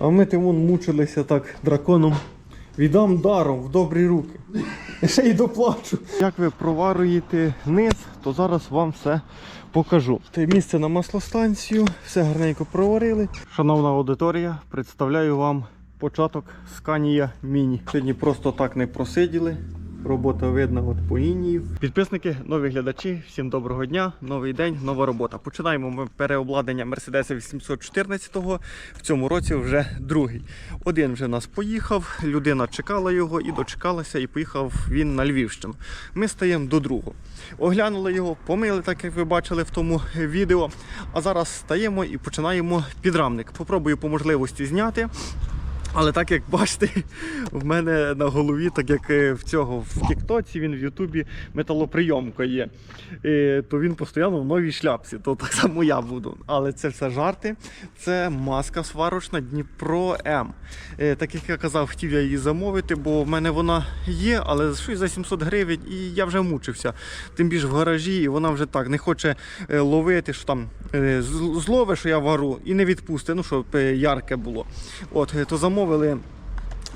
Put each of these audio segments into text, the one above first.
А ми тим вон мучилися так драконом. Віддам даром в добрі руки. Ще й доплачу. Як ви проварюєте низ, то зараз вам все покажу. Те місце на маслостанцію, все гарненько проварили. Шановна аудиторія, представляю вам початок сканія міні. Сьогодні просто так не просиділи. Робота видна от по лінії. Підписники, нові глядачі, всім доброго дня, новий день, нова робота. Починаємо ми переобладнання Mercedes 814 го в цьому році вже другий. Один вже в нас поїхав, людина чекала його і дочекалася, і поїхав він на Львівщину. Ми стаємо до другого. Оглянули його, помили, так як ви бачили в тому відео. А зараз стаємо і починаємо підрамник. Попробую по можливості зняти. Але так як бачите, в мене на голові, так як е, в цього в Тіктоці, він в Ютубі металоприйомка є, е, то він постійно в новій шляпці, то так само я буду. Але це все жарти. Це маска сварочна Дніпро М. Е, Так як я казав, хотів я її замовити, бо в мене вона є, але щось за 700 гривень, і я вже мучився. Тим більше в гаражі, і вона вже так не хоче ловити, що там злове, що я вару, і не відпусти, ну щоб ярке було. От, то замовили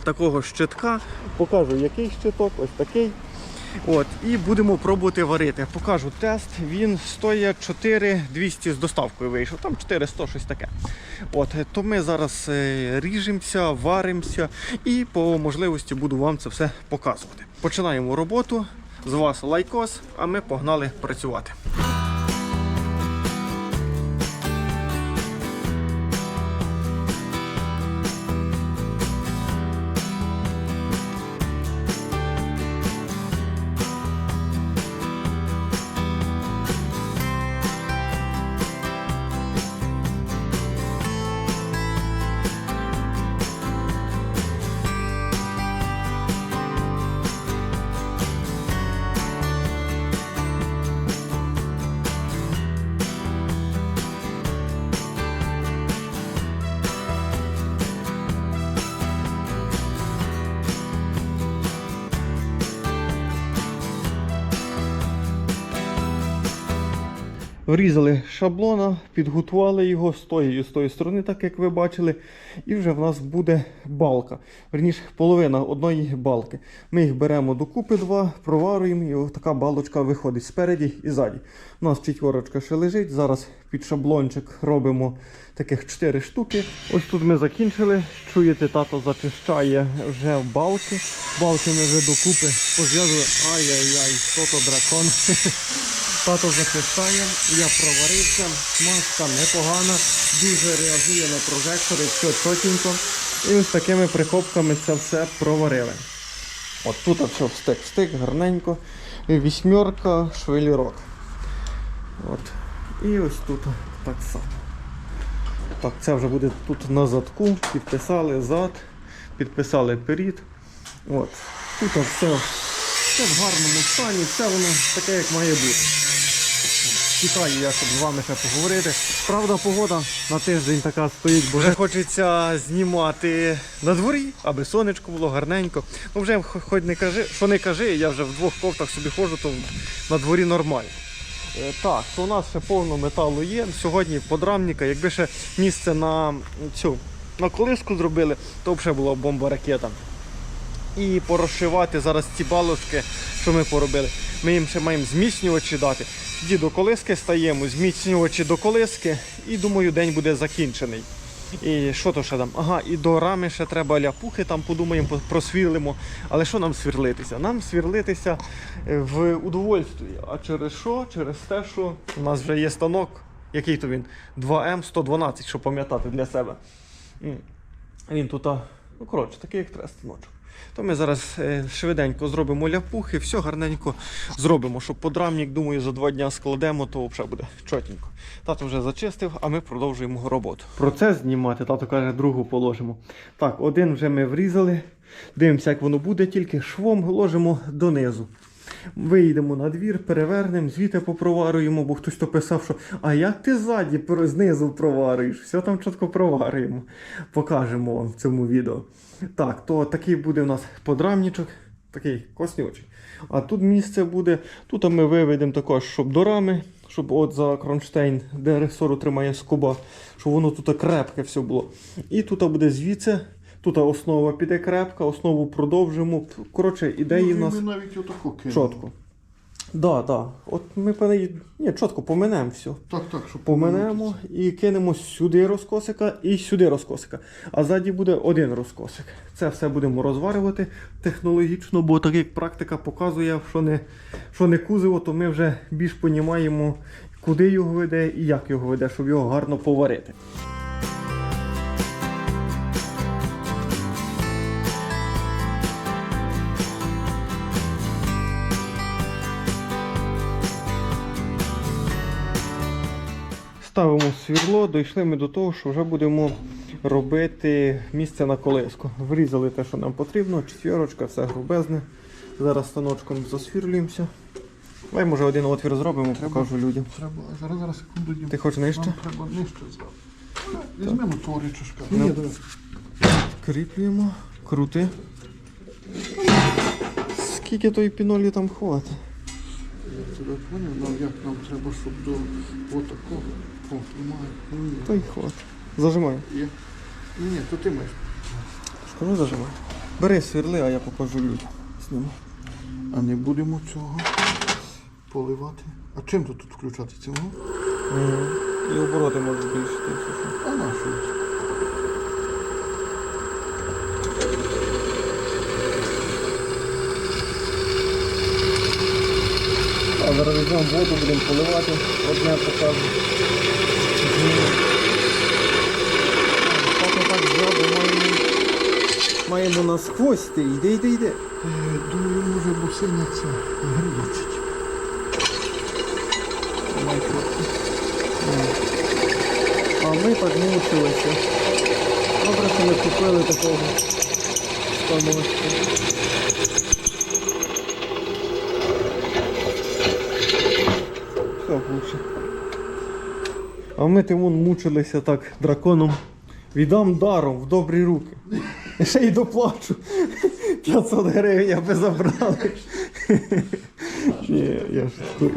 такого щитка. Покажу, який щиток, ось такий. От, і будемо пробувати варити. Покажу тест. Він стоїть 4200 з доставкою вийшов, там 400, щось таке. От, то ми зараз е, ріжемося, варимося і по можливості буду вам це все показувати. Починаємо роботу. З вас лайкос, а ми погнали працювати. Врізали шаблона, підготували його з тої і з тої сторони, так як ви бачили. І вже в нас буде балка. Верніше, половина одної балки. Ми їх беремо докупи два, проварюємо, і така балочка виходить спереді і ззаді. У нас четверочка ще лежить. Зараз під шаблончик робимо таких 4 штуки. Ось тут ми закінчили. Чуєте, тато зачищає вже балки. Балки ми вже докупи позв'язували. Ай-яй-яй, то то дракон. Тато зачищає, я проварився, маска непогана, дуже реагує на прожектори, все чотенько. І ось такими прикопками це все проварили. От тут все встик-встик, гарненько. І Вісьмерка, швелірок. От. І ось тут так само. Так, це вже буде тут на задку. Підписали зад, підписали перід. От. Тут все, все в гарному стані, все воно таке, як має бути. Чекаю я, щоб з вами ще поговорити. Правда, погода на тиждень така стоїть, бо вже хочеться знімати на дворі, аби сонечко було гарненько. Ну вже хоч не кажи, що не кажи, я вже в двох кофтах собі ходжу, то на дворі нормально. Е, Так, то у нас ще повно металу є. Сьогодні подрамника, якби ще місце на цю на колиску зробили, то взагалі була бомба ракета. І порозшивати зараз ці балочки, що ми поробили. Ми їм ще маємо зміцнювачі дати. Тоді до колиски стаємо, зміцнювачі до колиски, і думаю, день буде закінчений. І що то ще там? Ага, і до рами ще треба ляпухи, там подумаємо, по- просвірлимо. Але що нам свірлитися? Нам свірлитися е, в удовольстві. А через що? Через те, що у нас вже є станок, який то він? 2М112, щоб пам'ятати для себе. Він тут, ну коротше, такий як треба станочок. То ми зараз е, швиденько зробимо ляпухи, все гарненько зробимо, щоб подрамник, думаю, за два дні складемо, то взагалі буде чотненько. Тато вже зачистив, а ми продовжуємо роботу. Процес знімати, тато каже, другу положимо. Так, один вже ми врізали. Дивимося, як воно буде, тільки швом ложимо донизу. Виїдемо на двір, перевернемо, звідти попроварюємо, бо хтось то писав, що а як ти ззаді знизу проварюєш? Все там чітко проварюємо. Покажемо вам в цьому відео. Так, то такий буде у нас подрамничок. такий класнючий. А тут місце буде. Тут ми виведемо також, щоб до рами, щоб от за кронштейн, де ресору тримає скоба, щоб воно тут крепке все було. І тут буде звідси. Тут основа піде крепка, основу продовжимо. Коротше, ідеї в нас Ми навіть отаку кинули. чітко. Да, да. От ми по. Ні, чітко поминемо все. Так, так, щоб Поминемо і кинемо сюди розкосика і сюди розкосика. А ззаді буде один розкосик. Це все будемо розварювати технологічно, бо так як практика показує, що не, що не кузово, то ми вже більш понімаємо, куди його веде і як його веде, щоб його гарно поварити. Свірло, дійшли ми до того, що вже будемо робити місце на колеску. Врізали те, що нам потрібно, четвірочка, все грубезне. Зараз станочком засвірлюємося. Давай, може, один отвір зробимо, покажу людям. Треба, зараз, зараз, секунду, Дім. Ти хочеш нижче? Нам треба нижче зразу. Візьмемо торічушка. Ну, Кріплюємо, крути. Скільки тої пінолі там хватить? Я тебе поняв, нам як нам треба, щоб до отакого. О, немає. Ну. Та й хват. Зажимай. Є. Ні, ні, то ти маєш. Скажу, зажимай. Бери свірли, а я покажу людям. Сніму. А не будемо цього поливати. А чим тут, тут включати цього? І обороти можуть збільшити. А на що? Візьмемо воду, будемо поливати, одне покажу. Так отак ззаду маємо, маємо насквозь ти. Йди, йди, йди. Е, Думаю, може, сильно грибочить. А ми так мучилися. Добре, що ми купили такого станочку. Все лучше. А ми тим вон мучилися так драконом. Віддам даром в добрі руки. Ще й доплачу. 500 гривень аби забрали. Ні, я шуткую.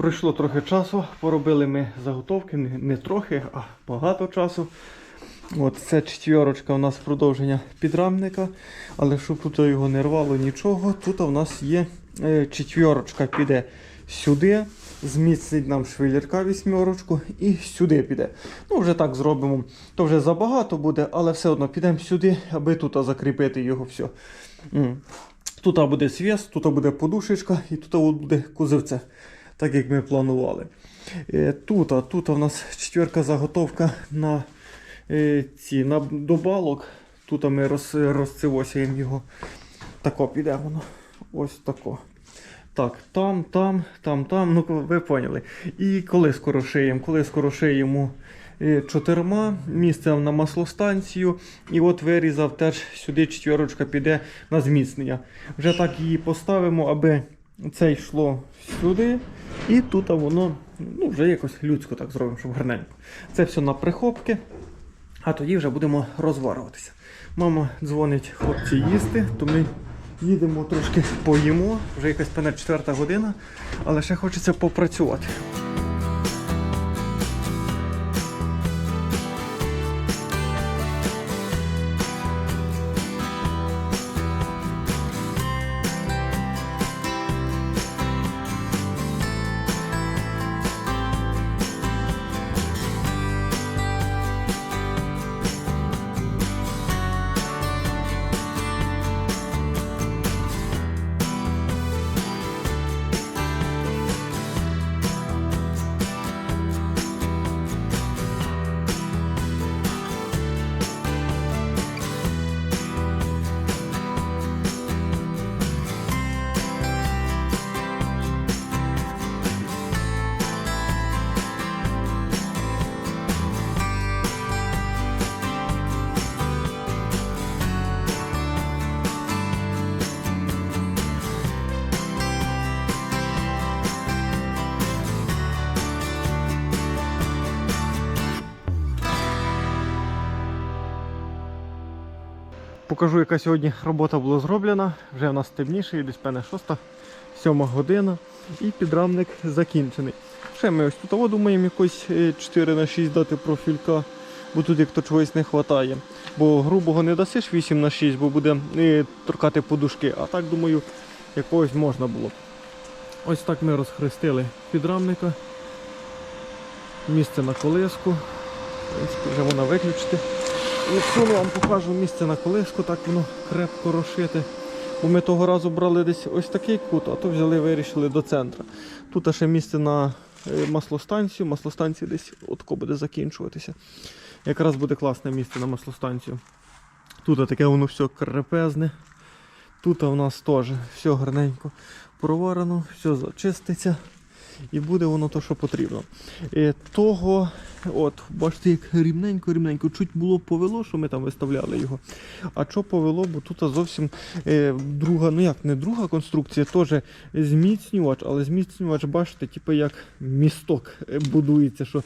Пройшло трохи часу, поробили ми заготовки, не, трохи, а багато часу. От це четвірочка у нас продовження підрамника, але щоб тут його не рвало нічого, тут у нас є е, четвірочка піде сюди, зміцнить нам швелірка вісьмерочку і сюди піде. Ну, вже так зробимо. То вже забагато буде, але все одно підемо сюди, аби тут закріпити його все. Тут буде свіс, тут буде подушечка і тут буде кузовце, так як ми планували. Е, Тут, а тут у нас четверка заготовка на е, ці на до балок. Тут ми роз, розцивосяємо його. Тако піде воно. Ось тако. Так, там, там, там, там. Ну, ви поняли. І коли скоро шиємо? Коли скоро шиємо е, чотирма, місце на маслостанцію. І от вирізав теж сюди четверочка піде на зміцнення. Вже так її поставимо, аби це йшло сюди. І тут воно ну, вже якось людсько так зробимо, щоб гарненько. Це все на прихопки. А тоді вже будемо розварюватися. Мама дзвонить хлопці їсти, то ми їдемо трошки поїмо. Вже якась певна четверта година, але ще хочеться попрацювати. Покажу, яка сьогодні робота була зроблена. Вже в нас темніше, десь певне 6, 7 година. І підрамник закінчений. Ще ми ось тут думаємо якось е, 4 на 6 дати профілька, бо тут як то чогось не вистачає. Бо грубого не дасиш 8 на 6, бо буде е, торкати подушки. А так думаю, якогось можна було. Ось так ми розхрестили підрамника. Місце на колеску. В принципі, вже можна виключити. Якщо я вам покажу місце на колеску, так воно крепко розшите. Бо ми того разу брали десь ось такий кут, а то взяли вирішили до центру. Тут ще місце на е, маслостанцію. Маслостанція десь отко буде закінчуватися. Якраз буде класне місце на маслостанцію. Тут таке воно все крепезне. Тут у нас теж все гарненько проварено, все зачиститься. І буде воно то, що потрібно. Е, того, от, бачите, як рівненько, рівненько, чуть було повело, що ми там виставляли його. А що повело, бо тут зовсім е, друга, ну як не друга конструкція, теж зміцнювач, але зміцнювач, бачите, типу як місток е, будується, що,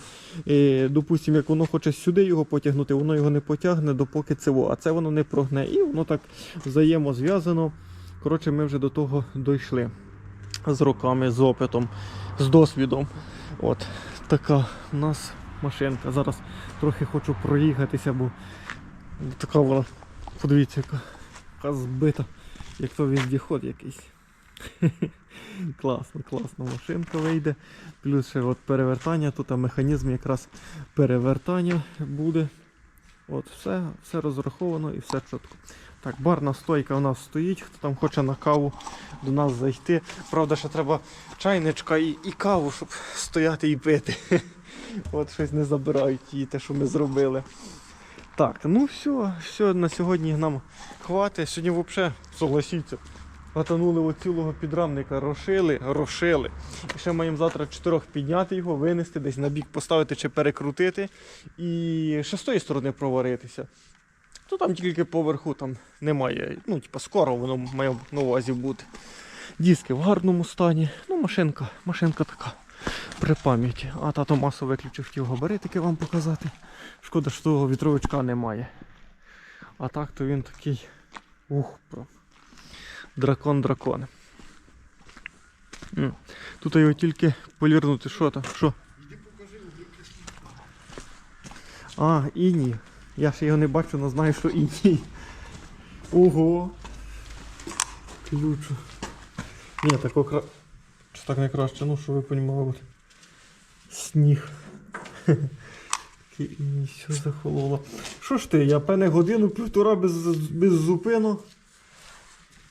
допустимо, як воно хоче сюди його потягнути, воно його не потягне, допоки це а це воно не прогне. І воно так взаємозв'язано. Коротше, ми вже до того дійшли з роками, з опитом, з досвідом. От така у нас машинка. Зараз трохи хочу проїхатися, бо така вона, подивіться, яка, яка збита, як то віздіход якийсь. класно, класна машинка вийде. Плюс ще от перевертання, тут механізм якраз перевертання буде. От все, все розраховано і все чітко. Так, барна стойка у нас стоїть. Хто там хоче на каву до нас зайти. Правда, ще треба чайничка і, і каву, щоб стояти і пити. От щось не забирають її, те, що ми зробили. Так, ну все, все на сьогодні нам хватить. Сьогодні взагалі, согласіться, гатанули от цілого підрамника, рошили, рошили. І ще маємо завтра чотирьох підняти його, винести, десь на бік поставити чи перекрутити. І ще з тої сторони проваритися. То там тільки поверху там немає. Ну, типа, скоро воно має на увазі бути. Диски в гарному стані. Ну, машинка, машинка така при пам'яті. А тато масу виключив хотів габаритики вам показати. Шкода, що того вітровичка немає. А так то він такий. Ух, прям. Дракон-дракон. Тут його тільки полірнути. Що там? Що? А, іні. Я ще його не бачу, але знаю, що іні. Ого. Ключу. Ні, так окра... Чи так найкраще, ну що ви розуміли. Сніг. Іні, що захололо. Що ж ти, я певне годину півтора без, без зупинок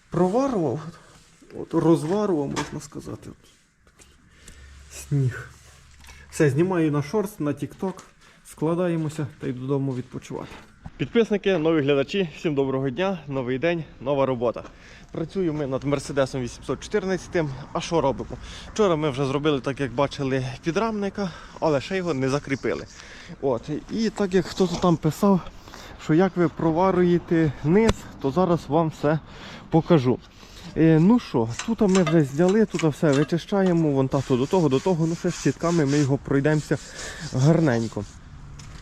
проварував. От, розварував, можна сказати. Сніг. Все, знімаю на шорт, на TikTok, складаємося та й додому відпочивати. Підписники, нові глядачі, всім доброго дня, новий день, нова робота. Працюємо ми над Мерседесом 814. А що робимо? Вчора ми вже зробили, так як бачили, підрамника, але ще його не закріпили. От. І так як хтось там писав, що як ви проварюєте низ, то зараз вам все покажу. Е, ну що, тут ми вже зняли, тут все вичищаємо, вон тато до того, до того, ну ще з щітками ми його пройдемося гарненько.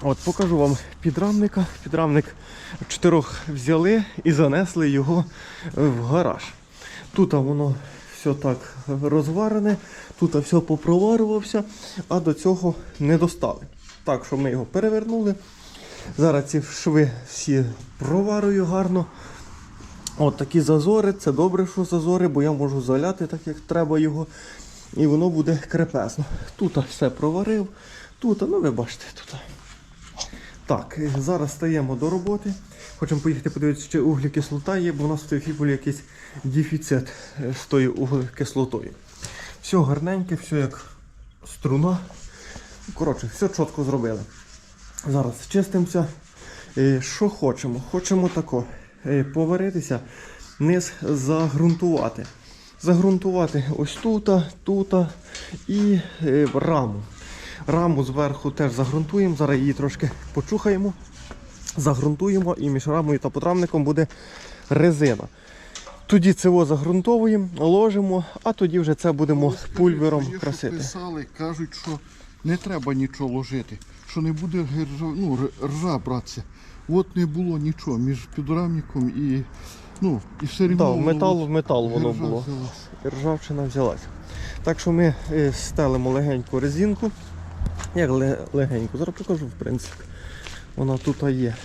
От покажу вам підрамника. Підрамник чотирьох взяли і занесли його в гараж. Тут воно все так розварене, тут все попроварювався, а до цього не достали. Так що ми його перевернули. Зараз ці шви всі проварую гарно. От такі зазори, це добре, що зазори, бо я можу заляти так, як треба його. І воно буде крепесно. Тут все проварив, тут, ну ви бачите, тут. Так, е, зараз стаємо до роботи. Хочемо поїхати подивитися, чи углекислота є, бо у нас в Теофіполі якийсь дефіцит е, з тою углекислотою. Все гарненьке, все як струна. Коротше, все чітко зробили. Зараз чистимося. Е, Що хочемо? Хочемо тако поваритися, низ загрунтувати. Загрунтувати ось тут, тут і раму. Раму зверху теж загрунтуємо. Зараз її трошки почухаємо, загрунтуємо і між рамою та потрамником буде резина. Тоді це загрунтовуємо, ложимо, а тоді вже це будемо пульвером Є, красити. Писали, кажуть, що не треба нічого ложити, що не буде ржа, ну, ржа братися. от не було нічого між підрамником і. Ну, і все рівно. в метал в метал воно гержа було. взялась. Ржавчина взялася. Так що ми е, стелимо легеньку резинку. Як ле- легеньку, зараз покажу в принципі. Вона тут є.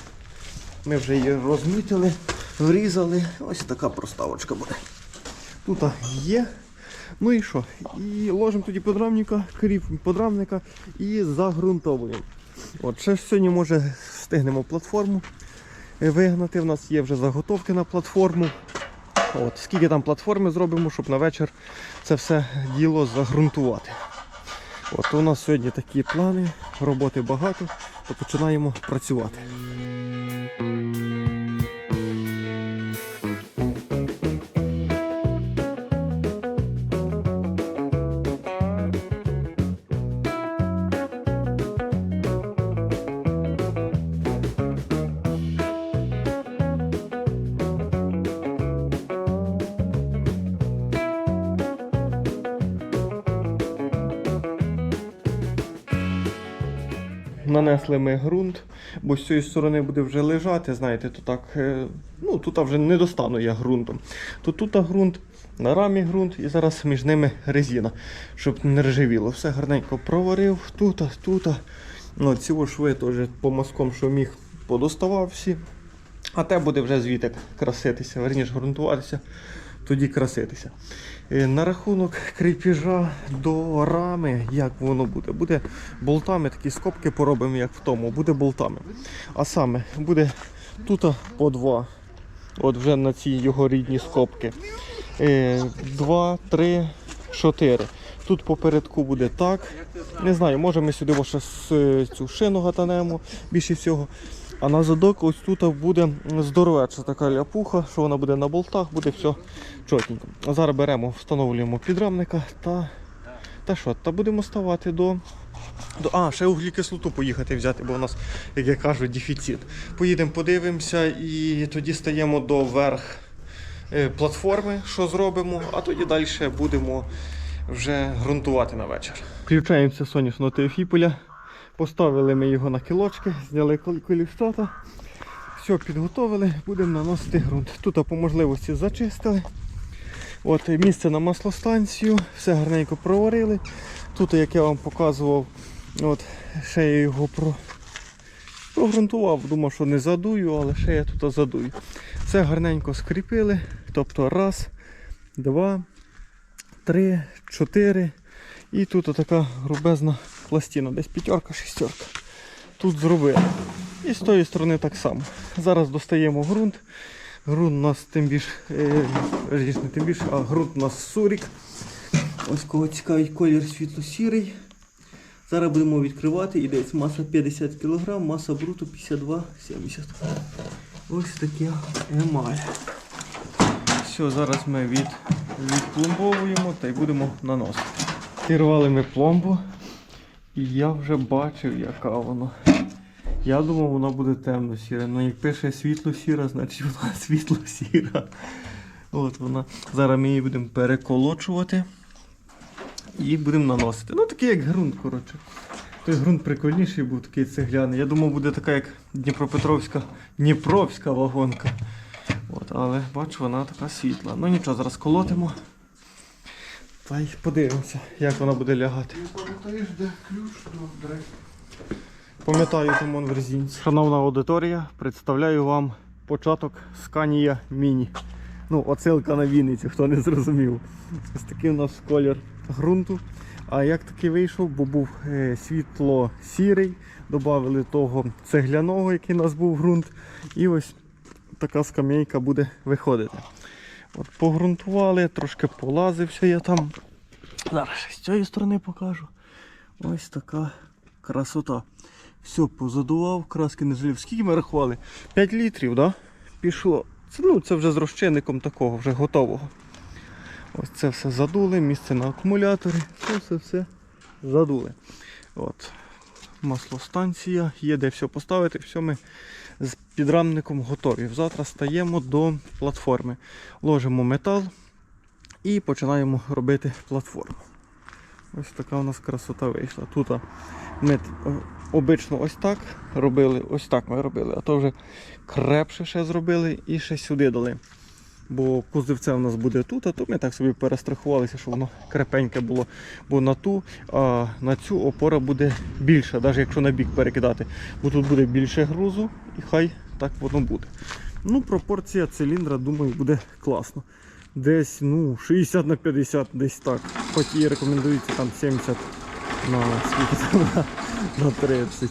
Ми вже її розмітили, врізали. Ось така проставочка буде. Тут є. Ну і що? І ложимо тоді подрамника, кріп подрамника і загрунтовуємо. От, ще сьогодні може встигнемо платформу вигнати. У нас є вже заготовки на платформу. От, скільки там платформи зробимо, щоб на вечір це все діло загрунтувати. От у нас сьогодні такі плани, роботи багато, то починаємо працювати. Нанесли ґрунт, бо з цієї сторони буде вже лежати, знаєте, то так, е, ну тут вже не достану я ґрунтом. То тут ґрунт, на рамі ґрунт і зараз між ними резина, щоб не ржавіло. Все гарненько проварив, тут, тут. Ну, ці шви теж по мазкам, що міг, подоставав всі. А те буде вже звідти краситися, верніше ґрунтуватися, тоді краситися. Е, На рахунок кріпіжа до рами, як воно буде? Буде болтами, такі скобки поробимо, як в тому, буде болтами. А саме буде тут по два. От вже на ці його рідні скобки. Е, Два, три, чотири. Тут попередку буде так. Не знаю, може ми сюди ще цю шину гатанемо більше всього. А на задок ось тут буде здоровеча така ляпуха, що вона буде на болтах, буде все чотенько. А Зараз беремо, встановлюємо підрамника та. Та що, та будемо ставати до. до... А, ще углекислоту поїхати взяти, бо у нас, як я кажу, дефіцит. Поїдемо, подивимося і тоді стаємо до верх е, платформи, що зробимо, а тоді далі будемо вже ґрунтувати на вечір. Включаємося сонячного Теофіполя. Поставили ми його на кілочки, зняли кол- коліщата. Все підготовили, будемо наносити ґрунт. Тут по можливості зачистили. От місце на маслостанцію, все гарненько проварили. Тут, як я вам показував, от, ще я його про... прогрунтував, думав, що не задую, але ще я тут задую. Все гарненько скріпили. Тобто раз, два, три, чотири. І тут така грубезна пластина, десь п'ятерка, шістерка. Тут зробили. І з тої сторони так само. Зараз достаємо ґрунт. Ґрунт у нас тим більш, е, не тим більше, а ґрунт у нас сурік. Ось кого цікавить колір світло-сірий. Зараз будемо відкривати. Ідеться маса 50 кг, маса бруту 52,70. Ось таке емаль. Все, зараз ми від, відпломбовуємо та й будемо наносити. Зірвали ми пломбу. І я вже бачив, яка вона. Я думав, вона буде темно-сіра. Ну як пише світло-сіра, значить вона світло-сіра. От вона. Зараз ми її будемо переколочувати і будемо наносити. Ну такий як ґрунт, коротше. Той ґрунт прикольніший був, такий цегляний. Я думав, буде така, як Дніпропетровська, Дніпровська вагонка. От, але бачу, вона така світла. Ну нічого, зараз колотимо. Та й подивимося, як вона буде лягати. Не пам'ятаєш, де ключ до дверей? Пам'ятаю Тимон в резинці. Шановна аудиторія, представляю вам початок Scania Mini. Ну, оцилка на Вінницю, хто не зрозумів. Ось такий у нас колір ґрунту. А як такий вийшов, бо був е, світло-сірий, додали того цегляного, який у нас був ґрунт. І ось така скам'яйка буде виходити. От погрунтували, трошки полазився я там. Зараз з цієї сторони покажу. Ось така красота. Все, позадував, краски не жалів. Скільки ми рахували? 5 літрів, да? Пішло. Це, ну, це вже з розчинником такого, вже готового. Ось це все задули, місце на акумуляторі. Це все все задули. От. Маслостанція, є де все поставити, все ми з підрамником готові. Завтра стаємо до платформи. Ложимо метал і починаємо робити платформу. Ось така у нас красота вийшла. Тут ми обично ось так робили, ось так ми робили, а то вже крепше ще зробили і ще сюди дали. Бо кузовце у нас буде тут, а то ми так собі перестрахувалися, щоб воно крепеньке було. Бо на ту, а на цю опора буде більша, навіть якщо на бік перекидати. Бо тут буде більше грузу і хай так воно буде. Ну, пропорція циліндра, думаю, буде класно. Десь ну, 60 на 50, десь так. Хоч і рекомендується там 70 на скільки на, на 30.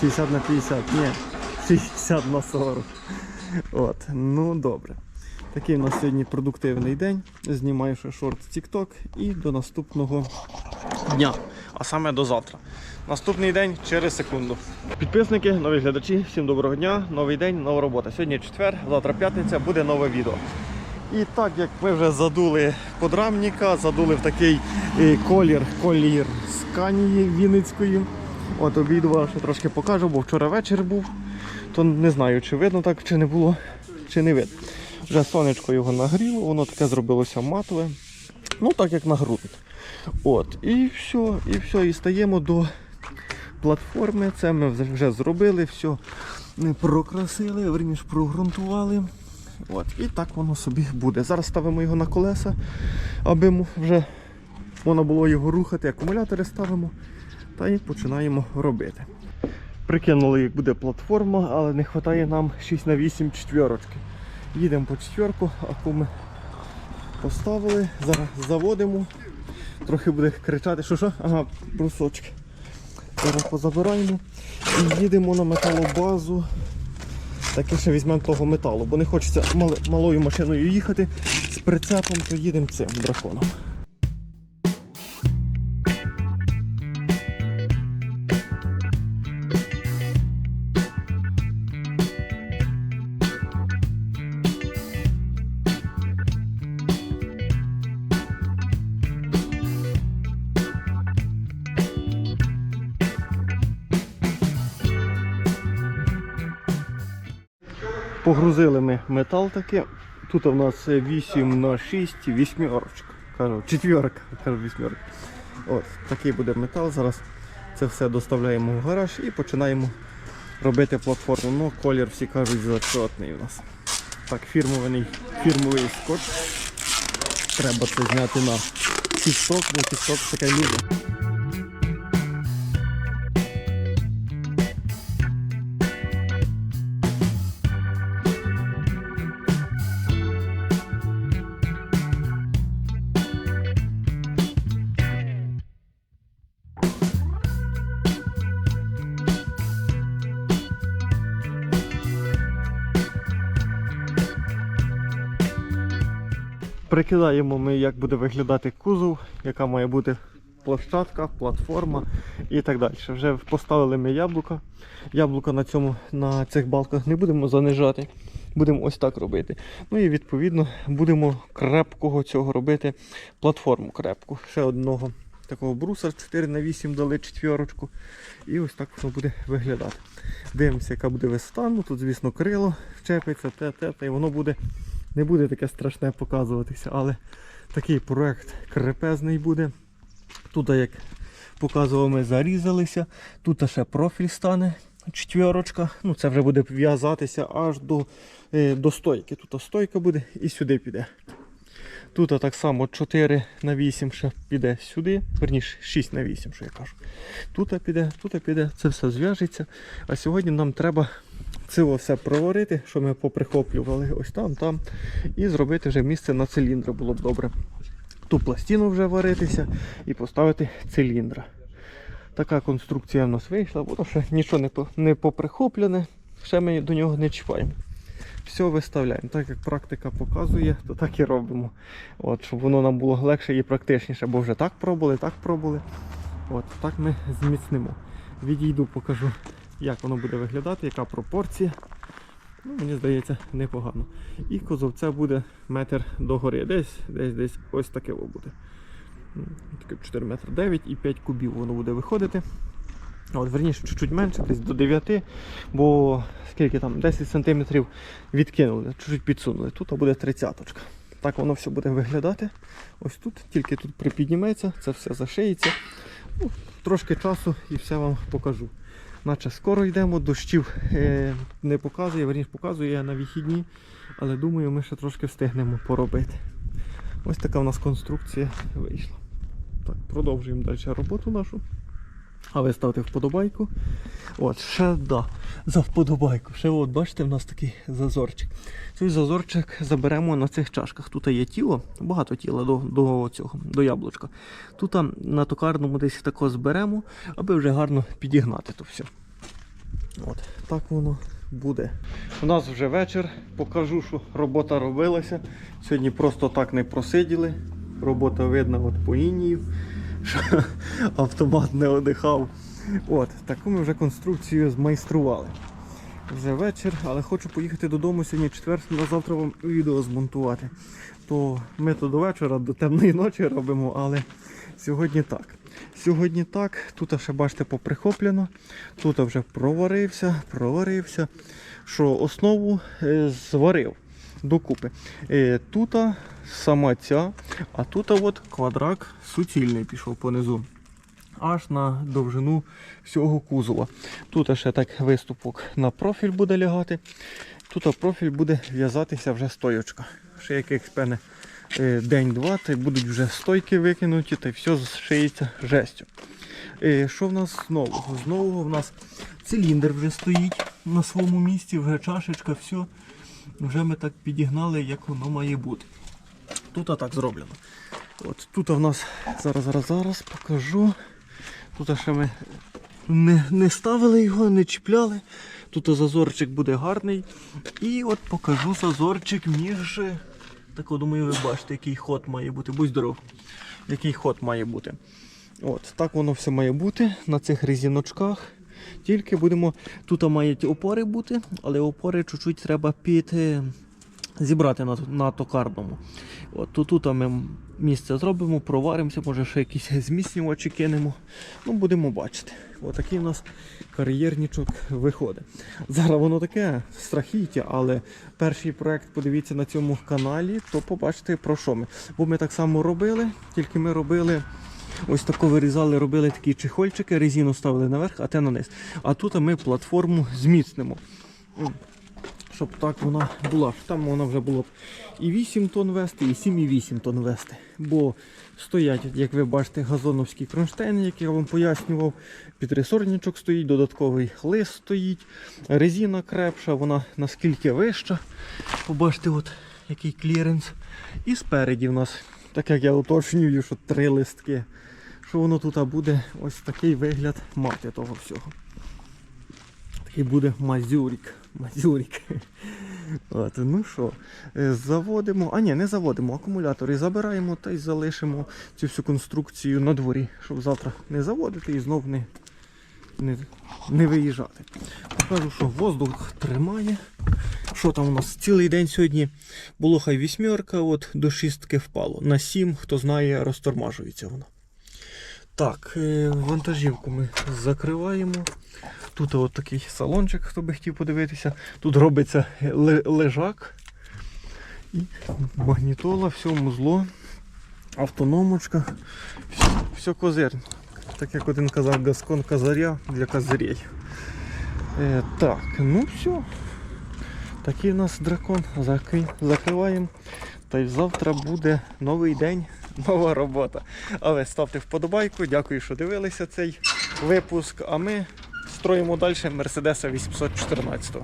60 на 50, ні, 60 на 40. От, ну добре. Такий у нас сьогодні продуктивний день. Знімаю ще шорт з TikTok і до наступного дня. А саме до завтра. Наступний день через секунду. Підписники, нові глядачі, всім доброго дня, новий день, нова робота. Сьогодні четвер, завтра п'ятниця, буде нове відео. І так як ми вже задули подрамника, задули в такий е, колір, колір Сканії Вінницької. От обіду ще трошки покажу, бо вчора вечір був. То не знаю, чи видно так, чи не було, чи не видно. Вже сонечко його нагріло, воно таке зробилося матове. Ну так як на ґрунт. От, і все, і все, і стаємо до платформи. Це ми вже- зробили, все прокрасили, верніше прогрунтували. От, і так воно собі буде. Зараз ставимо його на колеса, аби вже можна було його рухати, акумулятори ставимо та і починаємо робити. Прикинули, як буде платформа, але не вистачає нам 6 на 8 четверочки. Їдемо по четверку, акуми поставили, зараз заводимо. Трохи буде кричати, що що? Ага, брусочки. Зараз позабираємо і їдемо на металобазу. Таке ще візьмемо того металу, бо не хочеться малою машиною їхати з прицепом, то їдемо цим драконом. Погрузили ми метал таки. Тут у нас 8 на 6, вісьмерочка. Кажу, четверка, кажу вісьмерка. От, такий буде метал. Зараз це все доставляємо в гараж і починаємо робити платформу. Ну, колір всі кажуть зачетний у нас. Так, фірмовий, фірмовий скотч. Треба це зняти на TikTok, бо TikTok таке любить. Прикидаємо ми, як буде виглядати кузов, яка має бути площадка, платформа і так далі. Вже поставили ми яблука. Яблука на, цьому, на цих балках не будемо занижати. Будемо ось так робити. Ну і відповідно будемо крепкого цього робити платформу крепку. Ще одного такого бруса 4 на 8 дали четвірочку. І ось так воно буде виглядати. Дивимося, яка буде висота. Ну тут, звісно, крило вчепиться, те, те, та і воно буде не буде таке страшне показуватися, але такий проект крепезний буде. Тут, як показував, ми зарізалися. Тут ще профіль стане четверочка. Ну, це вже буде в'язатися аж до, е, до стойки. Тут стойка буде і сюди піде. Тут так само 4 на 8 ще піде сюди, верніше 6 на 8, що я кажу. Тут піде, тут піде, це все зв'яжеться. А сьогодні нам треба це все проварити, що ми поприхоплювали ось там, там. І зробити вже місце на циліндри було б добре. Ту пластину вже варитися і поставити циліндра. Така конструкція в нас вийшла, воно ще нічого не, по- не поприхоплене, ще ми до нього не чіпаємо. Все виставляємо. Так як практика показує, то так і робимо. От, щоб воно нам було легше і практичніше, бо вже так пробували, так пробували. От, так ми зміцнимо. Відійду, покажу, як воно буде виглядати, яка пропорція. Ну, мені здається, непогано. І козовце буде метр догори. Десь, десь, десь ось таке буде. М, Таке 4 метр 9 і 5 кубів воно буде виходити. От, верніше, чуть-чуть менше, десь до 9, бо скільки там, 10 см відкинули, чуть-чуть підсунули. Тут буде 30 Так воно все буде виглядати. Ось тут, тільки тут припідніметься, це все зашиється. Ну, трошки часу і все вам покажу. Наче скоро йдемо, дощів е, не показує, верніше показує на вихідні, але думаю, ми ще трошки встигнемо поробити. Ось така в нас конструкція вийшла. Так, продовжуємо далі роботу нашу. А ви ставте вподобайку. От, ще да, за вподобайку. Ще от, бачите, в нас такий зазорчик. Цей зазорчик заберемо на цих чашках. Тут є тіло, багато тіла до, до цього, до яблучка. Тут на токарному десь тако зберемо, аби вже гарно підігнати то все. От, так воно буде. У нас вже вечір. Покажу, що робота робилася. Сьогодні просто так не просиділи. Робота видна от по інію, що автомат не одихав. От, таку ми вже конструкцію змайстрували. Вже вечір, але хочу поїхати додому сьогодні четвер, на завтра вам відео змонтувати. То ми то до вечора, до темної ночі робимо, але сьогодні так. Сьогодні так, тут ще бачите поприхоплено, тут вже проварився, проварився. Що основу е, зварив докупи. Е, тут сама ця, а тут от квадрат суцільний пішов понизу. Аж на довжину всього кузова. Тут ще так виступок на профіль буде лягати. Тут профіль буде в'язатися вже стоючка. Ще яких певне е, день-два, та будуть вже стойки викинуті, та все зшиється жестю. Е, Що в нас знову? Знову в нас циліндр вже стоїть на своєму місці, вже чашечка, все. Вже ми так підігнали, як воно має бути. Тут так зроблено. От Тут в нас зараз, зараз, зараз покажу. Тут ще ми не, не ставили його, не чіпляли. Тут зазорчик буде гарний. І от покажу зазорчик між. Так, думаю, ви бачите, який ход має бути. Будь здоров. Який ход має бути. От, так воно все має бути на цих резиночках. Тільки будемо. Тут мають опори бути, але опори чуть-чуть треба під. Зібрати на, на токарному. От тут, тут ми місце зробимо, проваримося, може ще якісь зміцнювачі кинемо. Ну, будемо бачити. Отакий у нас кар'єрничок виходить. Зараз воно таке страхіття, але перший проект подивіться на цьому каналі, то побачите про що ми. Бо ми так само робили, тільки ми робили. Ось тако вирізали, робили такі чехольчики, резину ставили наверх, а те на низ. А тут ми платформу зміцнимо. Щоб так вона була. Там вона вже було б і 8 тонн вести, і 7,8 тонн вести. Бо стоять, як ви бачите, газоновські кронштейни, які я вам пояснював. Підресорничок стоїть, додатковий лист стоїть, резина крепша, вона наскільки вища. Побачите, от який кліренс. І спереді в нас, так як я уточнюю, що три листки. Що воно тут буде ось такий вигляд мати того всього. Такий буде мазюрик. Мазюрик. От, ну що, е, заводимо. А ні, не заводимо, акумулятори забираємо та й залишимо цю всю конструкцію на дворі, щоб завтра не заводити і знов не, не, не виїжджати. Покажу, що воздух тримає. Що там у нас цілий день сьогодні було хай вісьмерка, от до шістки впало. На сім, хто знає, розтормажується воно. Так, е, вантажівку ми закриваємо. Тут от такий салончик, хто би хотів подивитися. Тут робиться лежак. І магнітола, все музло, автономочка, все, козир. Так як один казав, гаскон казаря для козирей. Е, так, ну все. Такий у нас дракон. Закриваємо. Та й завтра буде новий день, нова робота. Але ставте вподобайку. Дякую, що дивилися цей випуск. А ми строїмо далі Мерседеса 814.